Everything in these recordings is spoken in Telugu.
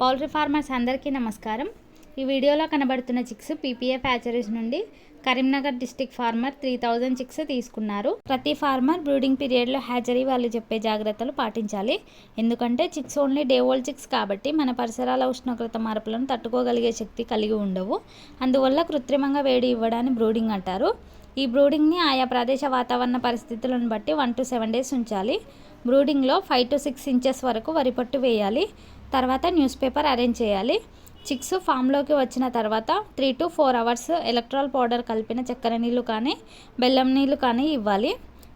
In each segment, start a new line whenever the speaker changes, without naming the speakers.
పౌల్ట్రీ ఫార్మర్స్ అందరికీ నమస్కారం. ఈ వీడియోలో కనబడుతున్న చిక్స్ పీపీఏ ఫ్యాచరీస్ నుండి Karimnagar district farmer three thousand chicks తీసుకున్నారు. ప్రతి ఫార్మర్ బ్రూడింగ్ పీరియడ్లో హ్యాచరీ వాళ్ళు చెప్పే జాగ్రత్తలు పాటించాలి. ఎందుకంటే chicks only day old chicks కాబట్టి మన పరిసరాల ఉష్ణోగ్రత మార్పులను తట్టుకోగలిగే శక్తి కలిగి ఉండవు. అందువల్ల కృత్రిమంగా వేడి ఇవ్వడాన్ని బ్రూడింగ్ అంటారు. ఈ బ్రూడింగ్ని ఆయా ప్రదేశ వాతావరణ పరిస్థితులను బట్టి వన్ టు సెవెన్ డేస్ ఉంచాలి. బ్రూడింగ్లో ఫైవ్ టు సిక్స్ ఇంచెస్ వరకు వరిపట్టు వేయాలి. తర్వాత న్యూస్ పేపర్ అరేంజ్ చేయాలి. చిక్స్ ఫామ్లోకి వచ్చిన తర్వాత three to four hours Electral powder కలిపిన చక్కెర నీళ్ళు కానీ బెల్లం నీళ్ళు కానీ ఇవ్వాలి.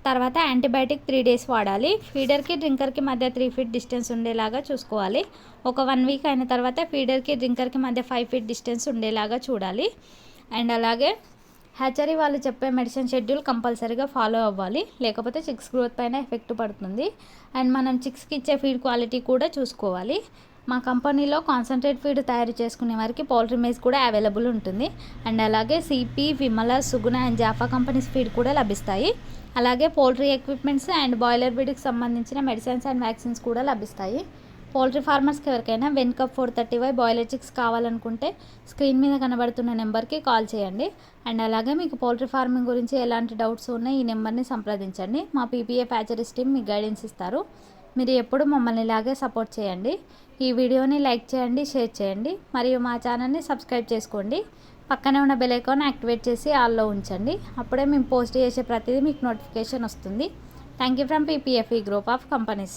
తర్వాత యాంటీబయాటిక్ త్రీ డేస్ వాడాలి. ఫీడర్కి డ్రింకర్కి మధ్య త్రీ ఫీట్ డిస్టెన్స్ ఉండేలాగా చూసుకోవాలి. ఒక వన్ వీక్ అయిన తర్వాత ఫీడర్కి డ్రింకర్కి మధ్య ఫైవ్ ఫీట్ డిస్టెన్స్ ఉండేలాగా చూడాలి. అండ్ అలాగే హ్యాచరీ వాళ్ళు చెప్పే మెడిసిన్ షెడ్యూల్ కంపల్సరీగా ఫాలో అవ్వాలి. లేకపోతే చిక్స్ గ్రోత్ పైన ఎఫెక్ట్ పడుతుంది. అండ్ మనం చిక్స్కి ఇచ్చే ఫీడ్ క్వాలిటీ కూడా చూసుకోవాలి. మా కంపెనీలో కాన్సన్ట్రేట్ ఫీడ్ తయారు చేసుకునే వారికి పౌల్ట్రీ మేజ్ కూడా అవైలబుల్ ఉంటుంది. అండ్ అలాగే CP Vimala Suguna and Japfa companies feed కూడా లభిస్తాయి. అలాగే పౌల్ట్రీ ఎక్విప్మెంట్స్ అండ్ బాయిలర్ ఫీడ్కి సంబంధించిన మెడిసిన్స్ అండ్ వ్యాక్సిన్స్ కూడా లభిస్తాయి. పౌల్ట్రీ ఫార్మర్స్కి ఎవరికైనా Vencobb four thirty Y boiler chicks కావాలనుకుంటే స్క్రీన్ మీద కనబడుతున్న నెంబర్కి కాల్ చేయండి. అండ్ అలాగే మీకు పౌల్ట్రీ ఫార్మింగ్ గురించి ఎలాంటి డౌట్స్ ఉన్నాయి ఈ నెంబర్ని సంప్రదించండి. మా పీపీఏ ఫ్యాచరీస్ టీమ్ మీకు గైడెన్స్ ఇస్తారు. మీరు ఎప్పుడు మమ్మల్ని ఇలాగే సపోర్ట్ చేయండి. ఈ వీడియోని లైక్ చేయండి షేర్ చేయండి. మరియు మా ఛానల్ని సబ్స్క్రైబ్ చేసుకోండి. పక్కనే ఉన్న బెల్ ఐకాన్ యాక్టివేట్ చేసి ఆల్లో ఉంచండి. అప్పుడే మేము పోస్ట్ చేసే ప్రతిదీ మీకు నోటిఫికేషన్ వస్తుంది. Thank you from PPFE group of companies.